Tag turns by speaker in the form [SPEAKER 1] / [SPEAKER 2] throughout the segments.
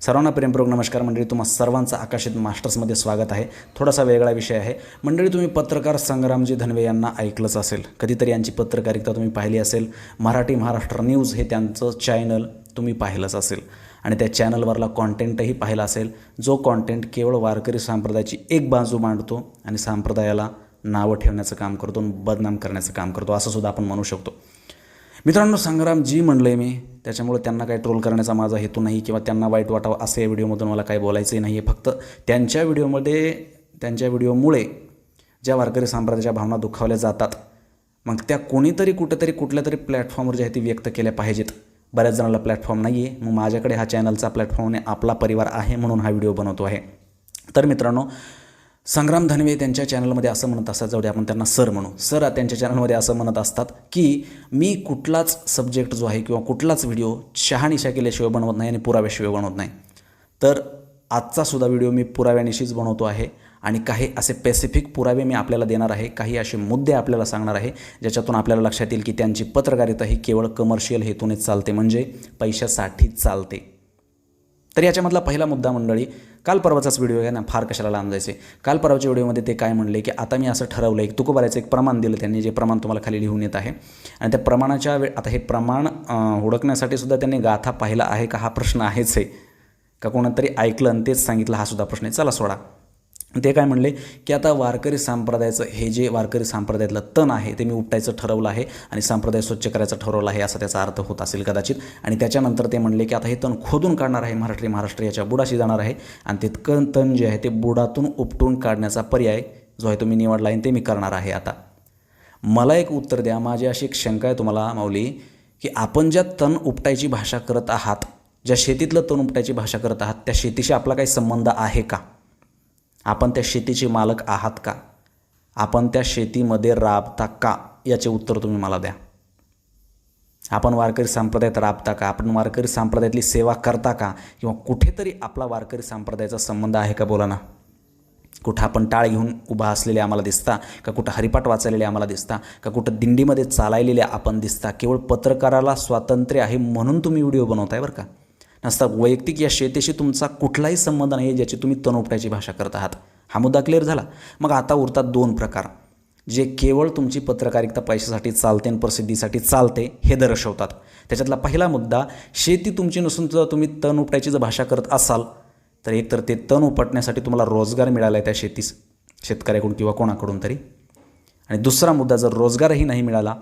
[SPEAKER 1] सर्वांना प्रेमपूर्वक नमस्कार. मंडळी तुम्हा सर्वांचं आकाशित मास्टर्समध्ये स्वागत आहे. थोडासा वेगळा विषय आहे. मंडळी तुम्ही पत्रकार संग्रामजी धनवे यांना ऐकलंच असेल. कधीतरी यांची पत्रकारिता तुम्ही पाहिली असेल. मराठी महाराष्ट्र न्यूज हे त्यांचं चॅनल तुम्ही पाहिलंच असेल. आणि त्या चॅनलवरला कॉन्टेंटही पाहिला असेल. जो कॉन्टेंट केवळ वारकरी संप्रदायाची एक बाजू मांडतो आणि संप्रदायाला नावं ठेवण्याचं काम करतो आणि बदनाम करण्याचं काम करतो. असं सुद्धा आपण म्हणू शकतो. मित्रांनो संग्राम जी म्हणलं आहे मी त्याच्यामुळे त्यांना काही ट्रोल करण्याचा माझा हेतू नाही किंवा त्यांना वाईट वाटावं असं या व्हिडिओमधून मला काही बोलायचंही नाही आहे फक्त त्यांच्या व्हिडिओमध्ये त्यांच्या व्हिडिओमुळे ज्या वारकरी साम्राज्याच्या भावना दुखावल्या जातात मग त्या कोणीतरी कुठेतरी कुठल्या तरी प्लॅटफॉर्मवर ज्या आहेत ती व्यक्त केल्या पाहिजेत. बऱ्याच जणांना प्लॅटफॉर्म नाही आहे मग माझ्याकडे हा चॅनलचा प्लॅटफॉर्म आणि आपला परिवार आहे म्हणून हा व्हिडिओ बनवतो आहे. तर मित्रांनो संग्राम धनवे त्यांच्या चॅनलमध्ये असं म्हणत असतात. जाऊ दे आपण त्यांना सर म्हणू. सर त्यांच्या चॅनलमध्ये असं म्हणत असतात की मी कुठलाच सब्जेक्ट जो आहे किंवा कुठलाच व्हिडिओ शहानिशा केल्याशिवाय बनवत नाही आणि पुराव्याशिवाय बनवत नाही. तर आजचासुद्धा व्हिडिओ मी पुराव्यानिशीच बनवतो आहे आणि काही असे स्पेसिफिक पुरावे मी आपल्याला देणार आहे. काही असे मुद्दे आपल्याला सांगणार आहे ज्याच्यातून आपल्याला लक्षात येईल की त्यांची पत्रकारिता ही केवळ कमर्शियल हेतूनेच चालते. म्हणजे पैशासाठी चालते. तर याच्यामधला पहिला मुद्दा मंडळी काल परवाचाच व्हिडिओ आहे ना फार कशाला लांब जायचे. काल परवाच्या व्हिडिओमध्ये ते काय म्हणले की आता मी असं ठरवलं आहे तुकोबाऱ्याचं एक प्रमाण दिलं त्यांनी जे प्रमाण तुम्हाला खाली लिहून येत आहे. आणि त्या प्रमाणाच्या वेळ आता हे प्रमाण ओळखण्यासाठी सुद्धा त्यांनी गाथा पाहिला आहे का हा प्रश्न आहेच आहे. का कोणातरी ऐकलं आणि तेच सांगितलं हा सुद्धा प्रश्न आहे. चला सोडा. ते काय म्हणले की आता वारकरी संप्रदायाचं हे जे वारकरी संप्रदायातलं तण आहे ते मी उपटायचं ठरवलं आहे आणि संप्रदाय स्वच्छ करायचं ठरवलं आहे असा त्याचा अर्थ होत असेल कदाचित. आणि त्याच्यानंतर ते म्हणले की आता हे तण खोदून काढणार आहे महाराष्ट्री महाराष्ट्र याच्या बुडाशी जाणार आहे. आणि तितकं तण जे आहे ते बुडातून उपटून काढण्याचा पर्याय जो आहे तो मी निवडला आहे ते मी करणार आहे आता. मला एक उत्तर द्या. माझी अशी एक शंका आहे तुम्हाला माऊली की आपण ज्या तण उपटायची भाषा करत आहात ज्या शेतीतलं तण उपटायची भाषा करत आहात त्या शेतीशी आपला काही संबंध आहे का? आपण त्या शेतीचे मालक आहात का? आपण त्या शेतीमध्ये राबता का? याचे उत्तर तुम्ही मला द्या. आपण वारकरी संप्रदायात राबता का? आपण वारकरी संप्रदायातली सेवा करता का? किंवा कुठेतरी आपला वारकरी संप्रदायाचा संबंध आहे का? बोला ना. कुठं आपण टाळ घेऊन उभा असलेले आम्हाला दिसता? का कुठं हरिपाठ वाचलेले आम्हाला दिसता? का कुठं दिंडीमध्ये चालायलेले आपण दिसता? केवळ पत्रकाराला स्वातंत्र्य आहे म्हणून तुम्ही व्हिडिओ बनवताय बरं का? नसता. वैयक्तिक या शेतीशी तुमचा कुठलाही संबंध नाही ज्याची तुम्ही तण उपटायची भाषा करत आहात. हा मुद्दा क्लिअर झाला. मग आता उरतात दोन प्रकार. जे केवळ तुमची पत्रकारिता पैशासाठी चालते आणि प्रसिद्धीसाठी चालते हे दर्शवतात. त्याच्यातला पहिला मुद्दा शेती तुमची नसून जर तुम्ही तण उपटायची जर भाषा करत असाल तर एकतर ते तण उपटण्यासाठी तुम्हाला रोजगार मिळाला आहे त्या शेतीस शेतकऱ्याकडून किंवा कोणाकडून तरी. आणि दुसरा मुद्दा जर रोजगारही नाही मिळाला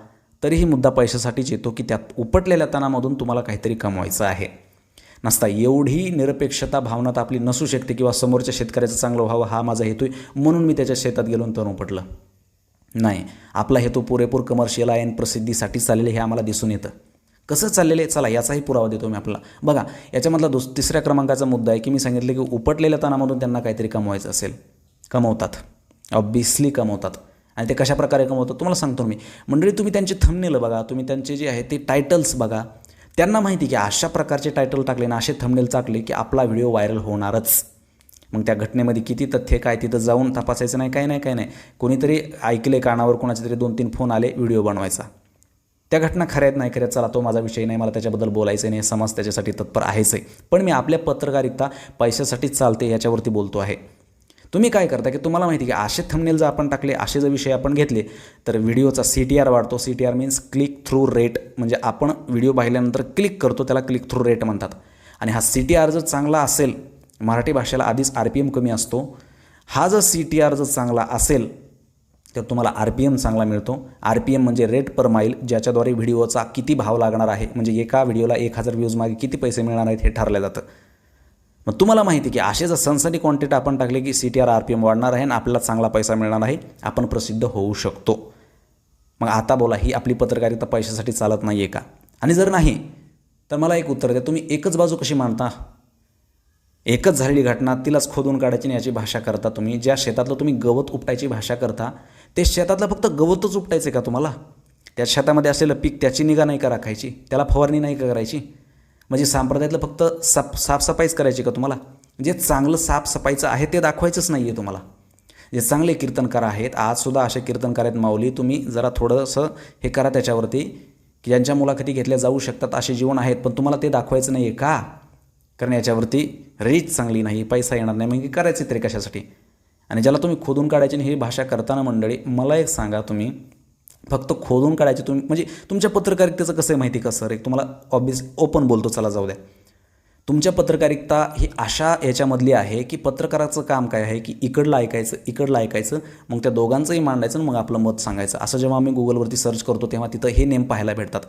[SPEAKER 1] तरीही मुद्दा पैशासाठीच येतो की त्यात उपटलेल्या तणामधून तुम्हाला काहीतरी कमवायचं आहे. नसता. एवढी निरपेक्षता भावनात आपली नसू शकते किंवा समोरच्या शेतकऱ्याचं चांगलं व्हावं हा माझा हेतू आहे म्हणून मी त्याच्या शेतात गेलो आणि तण उपटलं नाही आपला हेतू पुरेपूर कमर्शियल आहे आणि प्रसिद्धीसाठी चाललेले हे आम्हाला दिसून येतं. कसं चाललेलं आहे? चला याचाही पुरावा देतो मी आपला. बघा याच्यामधला दुस तिसऱ्या क्रमांकाचा मुद्दा आहे की मी सांगितलं की उपटलेल्या तणामधून त्यांना काहीतरी कमवायचं असेल. कमवतात. ऑब्विसली कमवतात. आणि ते कशा प्रकारे कमवतात? तुम्हाला सांगतो मी. मंडळी तुम्ही त्यांचे थंबनेलं बघा. तुम्ही त्यांचे जे आहे ते टायटल्स बघा. त्यांना माहिती की अशा प्रकारचे टायटल टाकले ना असे थंबनेल टाकले की आपला व्हिडिओ व्हायरल होणारच. मग त्या घटनेमध्ये किती तथ्य काय तिथं जाऊन तपासायचं नाही काय नाही काय नाही. कोणीतरी ऐकले कानावर कोणाचे तरी दोन तीन फोन आले व्हिडिओ बनवायचा. त्या घटना खऱ्यात नाही खऱ्यात चला तो माझा विषय नाही मला त्याच्याबद्दल बोलायचं नाही समाज त्याच्यासाठी तत्पर आहेच आहे पण मी आपल्या पत्रकारिता पैशासाठीच चालते याच्यावरती बोलतो आहे. तुम्ही काय करता की तुम्हाला माहिती आहे की असे थंबनेल जर आपण टाकले असे जर विषय आपण घेतले तर व्हिडिओचा सी टी आर वाढतो. C T R means click through rate म्हणजे आपण व्हिडिओ पाहिल्यानंतर क्लिक करतो त्याला क्लिक थ्रू रेट म्हणतात. आणि हा सी टी आर जर चांगला असेल मराठी भाषेला आधीच आर पी एम कमी असतो. हा जर सी टी आर जर चांगला असेल तर तुम्हाला आर पी एम चांगला मिळतो. आर पी एम म्हणजे रेट पर माईल ज्याच्याद्वारे व्हिडिओचा किती भाव लागणार आहे. म्हणजे एका व्हिडिओला एक हजार व्ह्यूज मागे किती पैसे मिळणार आहेत हे ठरलं जातं. मग तुम्हाला माहिती की असे जर सनसनी कॉन्टेंट आपण टाकले की C T R R P M वाढणार आहे आणि आपल्याला चांगला पैसा मिळणार आहे आपण प्रसिद्ध होऊ शकतो. मग आता बोला ही आपली पत्रकारिता पैशासाठी चालत नाही आहे का? आणि जर नाही तर मला एक उत्तर द्या तुम्ही एकच बाजू कशी मांडता? एकच झालेली घटना तिलाच खोदून काढायची याची भाषा करता तुम्ही. ज्या शेतातलं तुम्ही गवत उपटायची भाषा करता ते शेतातलं फक्त गवतच उपटायचं का तुम्हाला? त्या शेतामध्ये असलेलं पीक त्याची निगा नाही का राखायची? त्याला फवारणी नाही का करायची? म्हणजे सांप्रदायातलं फक्त साफ साफसफाईच करायची का तुम्हाला? जे चांगलं साफसफाईचं आहे ते दाखवायचंच नाही आहे तुम्हाला. जे चांगले कीर्तनकार आहेत आजसुद्धा असे कीर्तनकार आहेत माऊली तुम्ही जरा थोडंसं हे करा त्याच्यावरती की ज्यांच्या मुलाखती घेतल्या जाऊ शकतात असे जीवन आहेत पण तुम्हाला ते दाखवायचं नाही आहे का? कारण याच्यावरती रीच चांगली नाही पैसा येणार नाही मग करायचे तरी कशासाठी? आणि ज्याला तुम्ही खोदून काढायची आणि ही भाषा करताना मंडळी मला एक सांगा तुम्ही फक्त खोदून काढायचे. तुम्ही म्हणजे तुमच्या पत्रकारितेचं कसं आहे माहिती का सर? एक तुम्हाला ऑब्विस ओपन बोलतो चला जाऊ द्या. तुमच्या पत्रकारिता ही अशा याच्यामधली आहे की पत्रकाराचं काम काय आहे की इकडलं ऐकायचं इकडलं ऐकायचं मग त्या दोघांचंही मांडायचं मग आपलं मत सांगायचं. असं जेव्हा आम्ही गुगलवरती सर्च करतो तेव्हा तिथं हे नेम पाहायला भेटतात.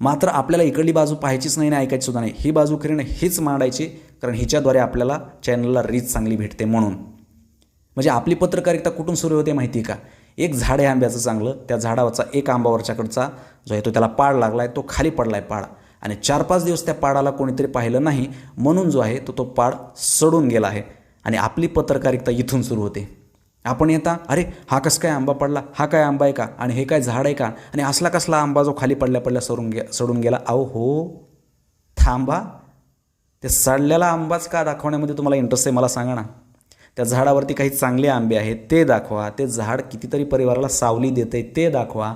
[SPEAKER 1] मात्र आपल्याला इकडली बाजू पाहायचीच नाही आणि ऐकायची सुद्धा नाही. ही बाजू खरी नाही हीच मांडायची कारण हिच्याद्वारे आपल्याला चॅनलला रीच चांगली भेटते म्हणून. म्हणजे आपली पत्रकारिता कुठून सुरू होते माहिती आहे का? एक झाड आहे आंब्याचं चांगलं त्या झाडावरचा एक आंबावरच्याकडचा जो आहे तो त्याला पाड लागला आहे तो खाली पडला आहे पाड. आणि चार पाच दिवस त्या पाडाला कोणीतरी पाहिलं नाही म्हणून जो आहे तो तो पाड सडून गेला आहे. आणि आपली पत्रकारिता इथून सुरू होते. आपण येता अरे हा कसं काय आंबा पडला? हा काय आंबा आहे का? आणि हे काय झाड आहे का? आणि असला कसला आंबा जो खाली पडल्या पडल्या सडून गे सडून गेला? अहो हो. थांबा. ते सडलेला आंबाच का दाखवण्यामध्ये तुम्हाला इंटरेस्ट आहे मला सांगा ना. त्या झाडावरती काही चांगले आंबे आहेत ते दाखवा. ते झाड कितीतरी परिवाराला सावली देते ते दाखवा.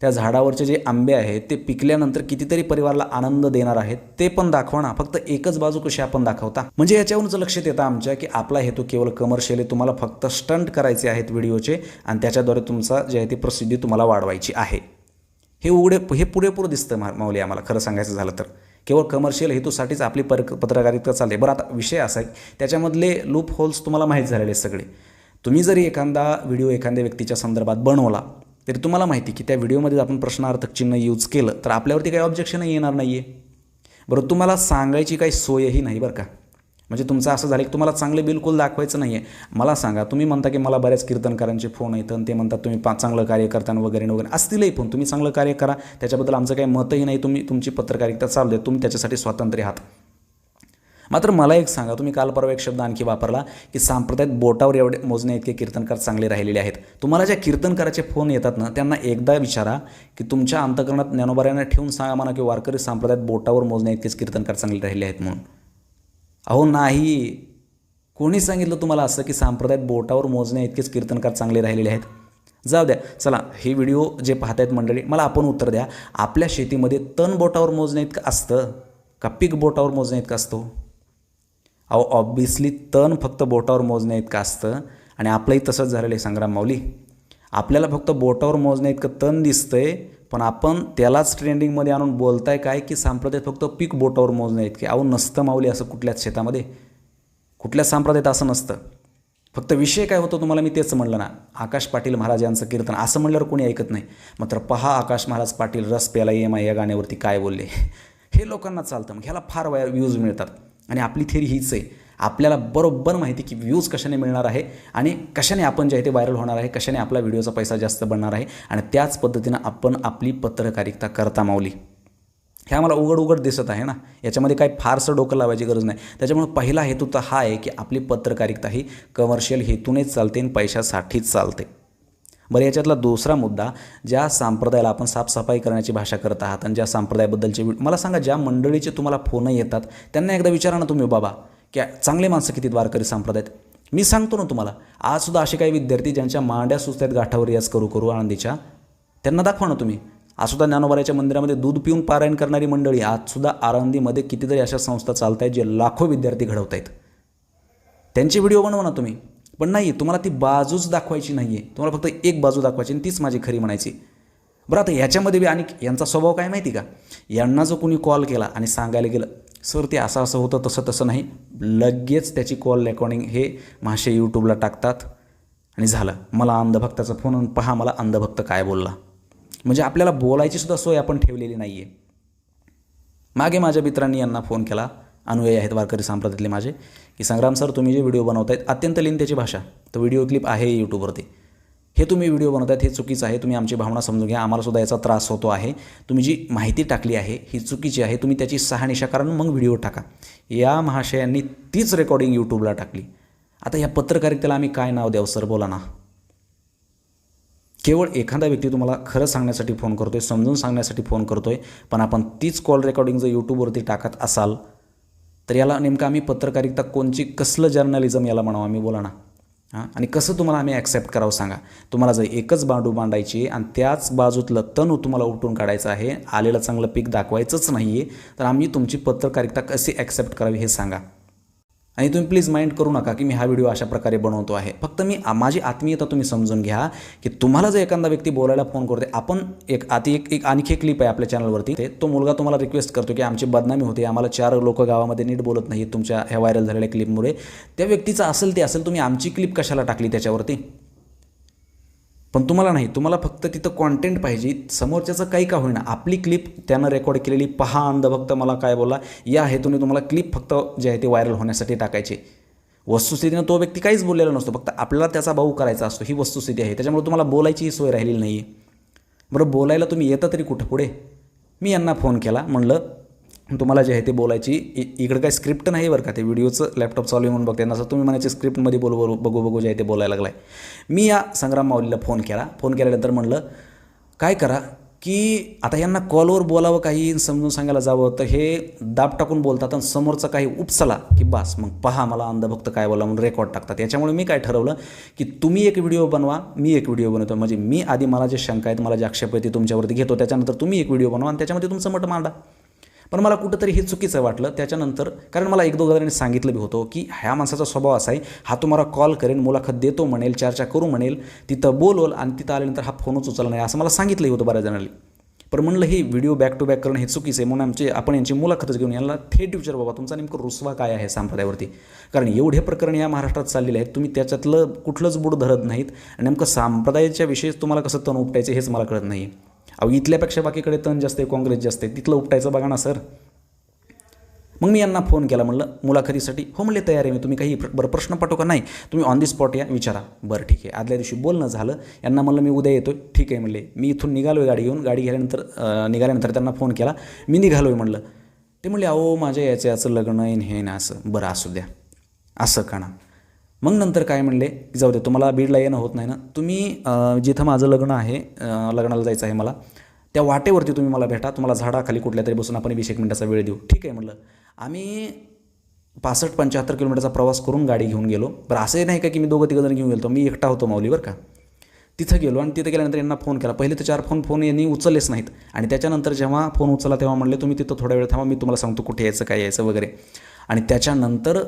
[SPEAKER 1] त्या झाडावरचे जे आंबे आहेत ते पिकल्यानंतर कितीतरी परिवाराला आनंद देणार आहेत ते पण दाखवा ना. फक्त एकच बाजू कशी आपण दाखवता? म्हणजे याच्यावरूनच लक्षात येतं आमच्या की आपला हेतू केवळ कमर्शियल आहे. तुम्हाला फक्त स्टंट करायचे आहेत व्हिडिओचे आणि त्याच्याद्वारे तुमचा जे आहे ती प्रसिद्धी तुम्हाला वाढवायची आहे. हे उघडे हे पुरेपूर दिसतं मा माऊली आम्हाला. खरं सांगायचं झालं तर. केवळ कमर्शियल हेतूसाठीच आपली पर पत्रकारिता चालते. बरं आता विषय असा आहे त्याच्यामधले लूप होल्स तुम्हाला माहीत झालेले सगळे. तुम्ही जरी एखादा व्हिडिओ एखाद्या व्यक्तीच्या संदर्भात बनवला तरी तुम्हाला माहिती की त्या व्हिडिओमध्ये आपण प्रश्नार्थक चिन्ह यूज केलं तर आपल्यावरती काही ऑब्जेक्शनही येणार नाही आहे बरं तुम्हाला सांगायची काही सोयही नाही बरं का? म्हणजे तुमचं असं झालं की तुम्हाला चांगलं बिलकुल दाखवायचं नाही आहे मला सांगा तुम्ही म्हणता की मला बऱ्याच कीर्तनकारांचे फोन येतं आणि ते म्हणतात तुम्ही पा चांगलं कार्य करताना वगैरे वगैरे. असतीलही फोन तुम्ही चांगलं कार्य करा. त्याच्याबद्दल आमचं काही मतही नाही. तुम्ही तुमची पत्रकारिता चालू दे तुम्ही त्याच्यासाठी स्वातंत्र्य आहात. मात्र मला एक सांगा तुम्ही काल परवा एक शब्द आणखी वापरला की सांप्रदायिक बोटावर एवढे मोजण्या इतके कीर्तनकार चांगले राहिलेले आहेत. तुम्हाला ज्या कीर्तनकाराचे फोन येतात ना त्यांना एकदा विचारा की तुमच्या अंतकरणात ज्ञानोबाऱ्यांना ठेवून सांगा म्हणा की वारकरी सांप्रदायात बोटावर मोजण्या इतकेच कीर्तनकार चांगले राहिले आहेत म्हणून. अहो नाही. कोणी सांगितलं तुम्हाला असं की सांप्रदायात बोटावर मोजण्या इतकेच कीर्तनकार चांगले राहिलेले आहेत? जाऊ द्या. चला हे व्हिडिओ जे पाहतायत मंडळी मला आपण उत्तर द्या. आपल्या शेतीमध्ये तण बोटावर मोजण्या इतकं असतं का पीक बोटावर मोजण्या इतकं असतो? अहो ऑब्विसली तण फक्त बोटावर मोजण्या इतकं असतं आणि आपलंही तसंच झालेलं आहे संग्राम माऊली. आपल्याला फक्त बोटावर मोजण्या इतकं तण दिसतंय पण आपण त्यालाच ट्रेंडिंगमध्ये आणून बोलताय काय की सांप्रदायात फक्त पीक बोटावर मोजण्या इतके. अहो नसतं माऊली असं कुठल्याच शेतामध्ये. कुठल्याच सांप्रदायात असं नसतं. फक्त विषय काय होतो तुम्हाला मी तेच म्हणलं ना. आकाश पाटील महाराज यांचं कीर्तन असं म्हणल्यावर कोणी ऐकत नाही. मात्र पहा आकाश महाराज पाटील रस प्याला एम आय या गाण्यावरती काय बोलले. हे लोकांना चालतं. मग ह्याला फार वाय व्ह्यूज मिळतात. आणि आपली थेरी हीच आहे. आपल्याला बरोबर माहिती की व्ह्यूज कशाने मिळणार आहे आणि कशाने आपण जे आहे ते व्हायरल होणार आहे कशाने आपला व्हिडिओचा पैसा जास्त बनणार आहे आणि त्याच पद्धतीनं आपण आपली पत्रकारिता करता माऊली. हे आम्हाला उघड उघड दिसत आहे ना? याच्यामध्ये काही फारसं डोकं लावायची गरज नाही. त्याच्यामुळे पहिला हेतू तर हा आहे की आपली पत्रकारिता ही कमर्शियल हेतूनेच चालते आणि पैशासाठीच चालते. बरं याच्यातला दुसरा मुद्दा ज्या संप्रदायाला आपण साफसफाई करण्याची भाषा करत आहात आणि ज्या संप्रदायाबद्दलचे मला सांगा ज्या मंडळीचे तुम्हाला फोन येतात त्यांना एकदा विचारा ना तुम्ही बाबा. की चांगले माणसं किती द्वारकरी संप्रदायात? मी सांगतो ना तुम्हाला आजसुद्धा असे काही विद्यार्थी ज्यांच्या मांड्या सुचतात गाठावर याच करू करू आनंदीच्या त्यांना दाखवा ना तुम्ही. आजसुद्धा ज्ञानोबाऱ्याच्या मंदिरामध्ये दूध पिऊन पारायण करणारी मंडळी आजसुद्धा आळंदीमध्ये कितीतरी अशा संस्था चालत आहेत जे लाखो विद्यार्थी घडवत आहेत त्यांचे व्हिडिओ बनवा ना तुम्ही. पण नाही तुम्हाला ती बाजूच दाखवायची नाही आहे तुम्हाला फक्त एक बाजू दाखवायची आणि तीच माझी खरी म्हणायची. बरं आता याच्यामध्ये बी आणि यांचा स्वभाव काय माहिती का? यांना जो कोणी कॉल केला आणि सांगायला गेलं सर ते असं असं होतं तसं तसं नाही. लगेच त्याची कॉल रेकॉर्डिंग हे महाशय यूट्यूबला टाकतात आणि झालं. मला अंधभक्ताचा फोन आणि पहा मला अंधभक्त काय बोलला. म्हणजे आपल्याला बोलायची सुद्धा सोय आपण ठेवलेली नाही आहे मागे माझ्या मित्रांनी यांना फोन केला. अनुयायी आहेत वारकरी संप्रदायातले माझे. की संग्राम सर तुम्ही जे व्हिडिओ बनवतायत अत्यंत त्याची भाषा. तो व्हिडिओ क्लिप आहे यूट्यूबवरती हे तुम्ही व्हिडिओ बनवतात हे चुकीचं आहे. तुम्ही आमची भावना समजून घ्या. आम्हालासुद्धा याचा त्रास होतो आहे. तुम्ही जी माहिती टाकली आहे ही चुकीची आहे. तुम्ही त्याची सहानिशा कारण मग व्हिडिओ टाका. या महाशयांनी तीच रेकॉर्डिंग यूट्यूबला टाकली. आता या पत्रकारितेला आम्ही काय नाव द्यावं सर? बोला ना. केवळ एखादा व्यक्ती तुम्हाला खरं सांगण्यासाठी फोन करतो आहे समजून सांगण्यासाठी फोन करतो आहे पण आपण तीच कॉल रेकॉर्डिंग जर यूट्यूबवरती टाकत असाल तर याला नेमकं आम्ही पत्रकारिता कोणची कसलं जर्नलिझम याला म्हणावं आम्ही? बोला ना. हां? आणि कसं तुम्हाला आम्ही ॲक्सेप्ट करावं सांगा? तुम्हाला जर एकच बांडू मांडायची आणि त्याच बाजूतलं तण तुम्हाला उठून काढायचं आहे आलेलं चांगलं पीक दाखवायचंच नाही आहे तर आम्ही तुमची पत्रकारिता कशी ॲक्सेप्ट करावी हे सांगा. आणि तुम्ही प्लीज माइंड करू नका की मी हा व्हिडिओ अशा प्रकारे बनवतो आहे. फक्त मी माझी आत्मीयता तुम्ही समजून घ्या की तुम्हाला जर एखादा व्यक्ती बोलायला फोन करते आपण एक आती एक एक आणखी एक क्लिप आहे आपल्या चॅनलवरती ते तो मुलगा तुम्हाला रिक्वेस्ट करतो की आमची बदनामी होते आम्हाला चार लोक गावामध्ये नीट बोलत नाही तुमच्या ह्या व्हायरल झालेल्या क्लिपमुळे त्या व्यक्तीचं असेल ते असेल तुम्ही आमची क्लिप कशाला टाकली त्याच्यावरती? पण तुम्हाला नाही तुम्हाला फक्त तिथं कॉन्टेंट पाहिजे. समोरच्याचं काही का होईना. आपली क्लिप त्यानं रेकॉर्ड केलेली पहा अंधभक्त मला काय बोला या हेतूने तुम्हाला क्लिप फक्त जे आहे ते व्हायरल होण्यासाठी टाकायची. वस्तुस्थितीनं तो व्यक्ती काहीच बोललेला नसतो. फक्त आपल्याला त्याचा भाऊ करायचा असतो. ही वस्तुस्थिती आहे. त्याच्यामुळे तुम्हाला बोलायचीही सोय राहिलेली नाही आहे बरं बोलायला तुम्ही येता तरी कुठं पुढे? मी यांना फोन केला म्हणलं तुम्हाला जे आहे ते बोलायची इकडं काय स्क्रिप्ट नाही बरं का ते व्हिडिओचं लॅपटॉप चालू म्हणून बघते. असं तुम्ही म्हणायचे स्क्रिप्टमध्ये बोलू बोलू बघू बघू जे आहे ते बोलायला लागलाय. मी या संग्राम माऊलीला फोन केला. फोन केल्यानंतर म्हणलं काय करा की आता यांना कॉलवर बोलावं काही समजून सांगायला जावं. तर हे दाब टाकून बोलतात आणि समोरचा काही उपसला की बस मग पहा मला अंधभक्त काय बोला म्हणून रेकॉर्ड टाकतात. याच्यामुळे मी काय ठरवलं की तुम्ही एक व्हिडिओ बनवा मी एक व्हिडिओ बनवतो. म्हणजे मी आधी मला जे शंका आहेत मला जे आक्षेप आहे ते तुमच्यावरती घेतो. त्याच्यानंतर तुम्ही एक व्हिडिओ बनवा आणि त्याच्यामध्ये तुमचं मत मांडा. पण मला कुठंतरी हे चुकीचं वाटलं. त्याच्यानंतर कारण मला एक दोघा जणांनी सांगितलं बी होतं की ह्या माणसाचा स्वभाव असा आहे हा तुम्हाला कॉल करेन मुलाखत देतो म्हणेल चर्चा करू म्हणेल तिथं बोलवल आणि तिथं आल्यानंतर हा फोनच उचलला नाही असं मला सांगितलंही होतं बऱ्याच जणांनी. पण म्हणलं हे व्हिडिओ बॅक टू बॅक करणं हे चुकीचं आहे म्हणून आमचे आपण यांची मुलाखतच घेऊन यांना थेट विचार बाबा तुमचा नेमकं रुसवा काय आहे संप्रदायावरती? कारण एवढे प्रकरण या महाराष्ट्रात चाललेले आहेत तुम्ही त्याच्यातलं कुठलंच बुड धरत नाहीत आणि नेमकं संप्रदायाच्या विषयीच तुम्हाला कसं तण उपटायचं हेच मला कळत नाही अहो इथल्यापेक्षा बाकीकडे तण जास्त आहे काँग्रेस जास्त आहे तिथलं उपटायचं बघा ना सर. मग मी यांना फोन केला म्हणलं मुलाखतीसाठी हो म्हणले तयार आहे मी तुम्ही काही बरं प्रश्न पाठवू का? नाही. तुम्ही ऑन दी स्पॉट या विचारा. बरं ठीक आहे. आदल्या दिवशी बोलणं झालं. यांना म्हणलं मी उद्या येतो ठीक आहे म्हणले. मी इथून निघालो आहे गाडी घेऊन. गाडी घ्यायनंतर निघाल्यानंतर त्यांना फोन केला. मी निघालो आहे म्हणलं. ते म्हणले अहो माझ्या याचं याचं लग्न आहे हे ना असं. बरं असू द्या. असं का मग नंतर काय म्हणले की जाऊ दे तुम्हाला बीडला येणं होत नाही ना. तुम्ही जिथं माझं लग्न आहे लग्नाला जायचं आहे मला त्या वाटेवरती तुम्ही मला भेटा तुम्हाला झाडाखाली कुठल्या तरी बसून आपण वीस एक मिनिटाचा वेळ देऊ. ठीक आहे म्हटलं आम्ही पासष्ट पंच्याहत्तर किलोमीटरचा प्रवास करून गाडी घेऊन गेलो. बरं असंही नाही का की मी दोघं तिघं जण घेऊन गेलो मी एकटा होतो माऊलीवर का. तिथं गेलो आणि तिथं गेल्यानंतर यांना फोन केला. पहिले तर चार फोन फोन यांनी उचललेच नाहीत. आणि त्याच्यानंतर जेव्हा फोन उचलला तेव्हा म्हणले तुम्ही तिथं थोडा वेळ थांबा मी तुम्हाला सांगतो कुठे यायचं काय यायचं वगैरे. आणि त्याच्यानंतर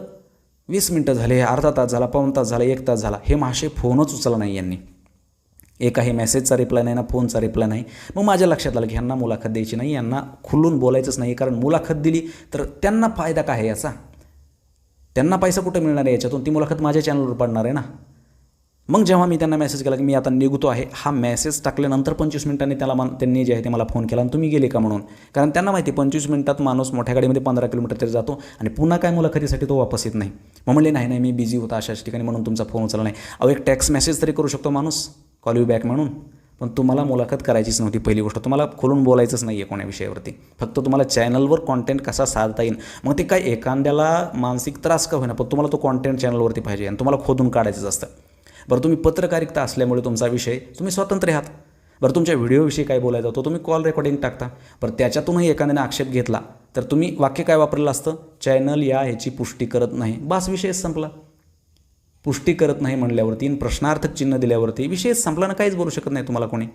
[SPEAKER 1] वीस मिनटं झाले अर्धा तास झाला पाऊण तास झाला एक तास झाला हे मासे फोनच उचलला नाही यांनी. एकाही मेसेजचा रिप्लाय नाही ना फोनचा रिप्लाय नाही. मग माझ्या लक्षात आलं की ह्यांना मुलाखत द्यायची नाही यांना खुलून बोलायचंच नाही कारण मुलाखत दिली तर त्यांना फायदा काय आहे याचा? त्यांना पैसा कुठं मिळणार आहे याच्यातून? ती मुलाखत माझ्या चॅनलवर पडणार आहे ना. मग जेव्हा मी त्यांना मेसेज केला की मी आता निघतो आहे हा मेसेज टाकल्यानंतर पंचवीस मिनिटांनी त्याला मान त्यांनी जे आहे ते मला फोन केला आणि तुम्ही गेले का म्हणून? कारण त्यांना माहिती आहे, पंचवीस मिनिटात माणूस मोठ्या गाडीमध्ये पंधरा किलोमीटर तरी जातो आणि पुन्हा काय मुलाखतीसाठी तो वापस येत नाही. मग म्हणले नाही नाही मी बिझी होता अशाच ठिकाणी म्हणून तुमचा फोन उचलला नाही. अहो एक टॅक्स मेसेज तरी करू शकतो माणूस. कॉल यू बॅक म्हणून. पण तुम्हाला मुलाखत करायचीच नव्हती पहिली गोष्ट. तुम्हाला खोलून बोलायचंच नाही आहे कोण्या विषयावरती. फक्त तुम्हाला चॅनलवर कॉन्टेंट कसा साधता येईल. मग ते काय एखाद्याला मानसिक त्रास का होईना पण तुम्हाला तो कॉन्टेंट चॅनलवरती पाहिजे आणि तुम्हाला खोदून काढायचंच असतं. बरं तुम्ही पत्रकारिता असल्यामुळे तुमचा विषय तुम्ही स्वतंत्र आहात. बरं तुमच्या व्हिडिओविषयी काय बोलायचं होतं तुम्ही कॉल रेकॉर्डिंग टाकता. बरं त्याच्यातूनही एखाद्याने आक्षेप घेतला तर तुम्ही वाक्य काय वापरलेलं असतं? चॅनल या ह्याची पुष्टी करत नाही. बास विषयच संपला. पुष्टी करत नाही म्हणल्यावरती आणि प्रश्नार्थक चिन्ह दिल्यावरती विषयच संपला ना काहीच बोलू शकत नाही तुम्हाला कोणी.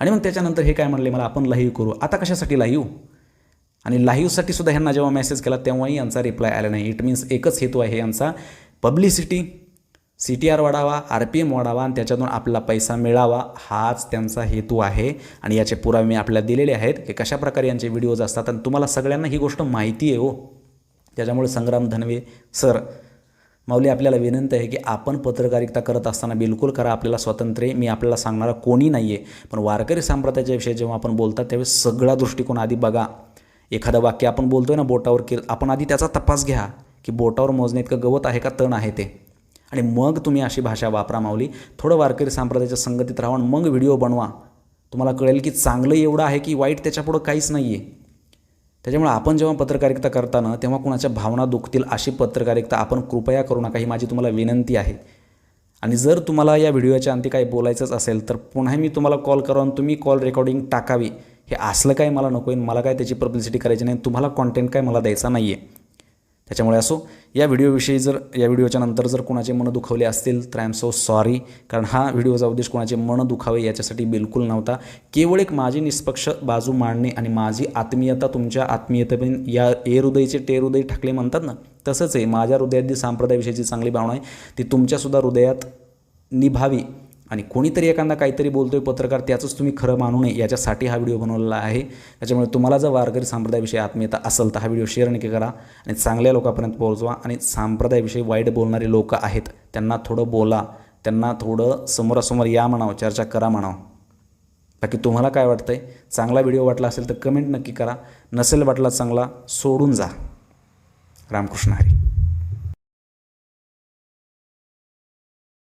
[SPEAKER 1] आणि मग त्याच्यानंतर हे काय म्हणले मला आपण लाईव्ह करू. आता कशासाठी लाईव्ह? आणि लाईव्हसाठी सुद्धा ह्यांना जेव्हा मेसेज केला तेव्हाही यांचा रिप्लाय आला नाही. इट मीन्स एकच हेतू आहे यांचा पब्लिसिटी सी टी आर वाढावा आर पी एम वाढावा आणि त्याच्यातून आपला पैसा मिळावा हाच त्यांचा हेतू आहे. आणि याचे पुरावे मी आपल्याला दिलेले आहेत. की कशाप्रकारे यांचे व्हिडिओज असतात? आणि तुम्हाला सगळ्यांना ही गोष्ट माहिती आहे हो. त्याच्यामुळे संग्राम धनवे सर माऊली आपल्याला विनंती आहे की आपण पत्रकारिता करत असताना बिलकुल करा. आपल्याला स्वातंत्र्य मी आपल्याला सांगणारा कोणी नाही आहे पण वारकरी संप्रदायाच्या विषयी जेव्हा आपण बोलतात त्यावेळेस सगळा दृष्टिकोन आधी बघा. एखादं वाक्य आपण बोलतोय ना बोटावर की आपण आधी त्याचा तपास घ्या की बोटावर मोजणे इतकं गवत आहे का तण आहे ते? आणि मग तुम्ही अशी भाषा वापरा माऊली. थोडं वारकरी संप्रदायाच्या संगतीत राहून मग व्हिडिओ बनवा. तुम्हाला कळेल की चांगलं एवढं आहे की वाईट त्याच्यापुढं काहीच नाही आहे त्याच्यामुळे आपण जेव्हा पत्रकारिता करताना तेव्हा कुणाच्या भावना दुखतील अशी पत्रकारिता आपण कृपया करू नका ही माझी तुम्हाला विनंती आहे. आणि जर तुम्हाला या व्हिडिओच्या अंती काही बोलायचंच असेल तर पुन्हा मी तुम्हाला कॉल करून तुम्ही कॉल रेकॉर्डिंग टाकावी. हे असलं काय मला नको आहे मला काय त्याची पब्लिसिटी करायची नाही तुम्हाला कॉन्टेंट काय मला द्यायचा नाही आहे त्याच्यामुळे असो या व्हिडिओविषयी जर या व्हिडिओच्या नंतर जर कोणाचे मन दुखवले असतील तर आय एम सो सॉरी कारण हा व्हिडिओचा उद्देश कोणाचे मन दुखावे याच्यासाठी बिलकुल नव्हता. केवळ एक माझी निष्पक्ष बाजू मांडणे आणि माझी आत्मीयता तुमच्या आत्मीयतेपर्यंत या ए हृदयचे टे हृदय ठाकले म्हणतात ना तसंच आहे. माझ्या हृदयात जी संप्रदायाविषयीची चांगली भावना आहे ती तुमच्यासुद्धा हृदयात निभावी. आणि कोणीतरी एखादा काहीतरी बोलतो आहे पत्रकार त्याचंच तुम्ही खरं मानू नये याच्यासाठी हा व्हिडिओ बनवलेला आहे. त्याच्यामुळे तुम्हाला जर वारकरी संप्रदायाविषयी आत्मीयता असेल तर हा व्हिडिओ शेअर नक्की करा आणि चांगल्या लोकांपर्यंत पोहोचवा आणि संप्रदायाविषयी वाईट बोलणारे लोक आहेत त्यांना थोडं बोला त्यांना थोडं समोरासमोर या म्हणावं चर्चा करा म्हणावं. बाकी तुम्हाला काय वाटतं आहे चांगला व्हिडिओ वाटला असेल तर कमेंट नक्की करा नसेल वाटला चांगला सोडून जा. रामकृष्ण हरी.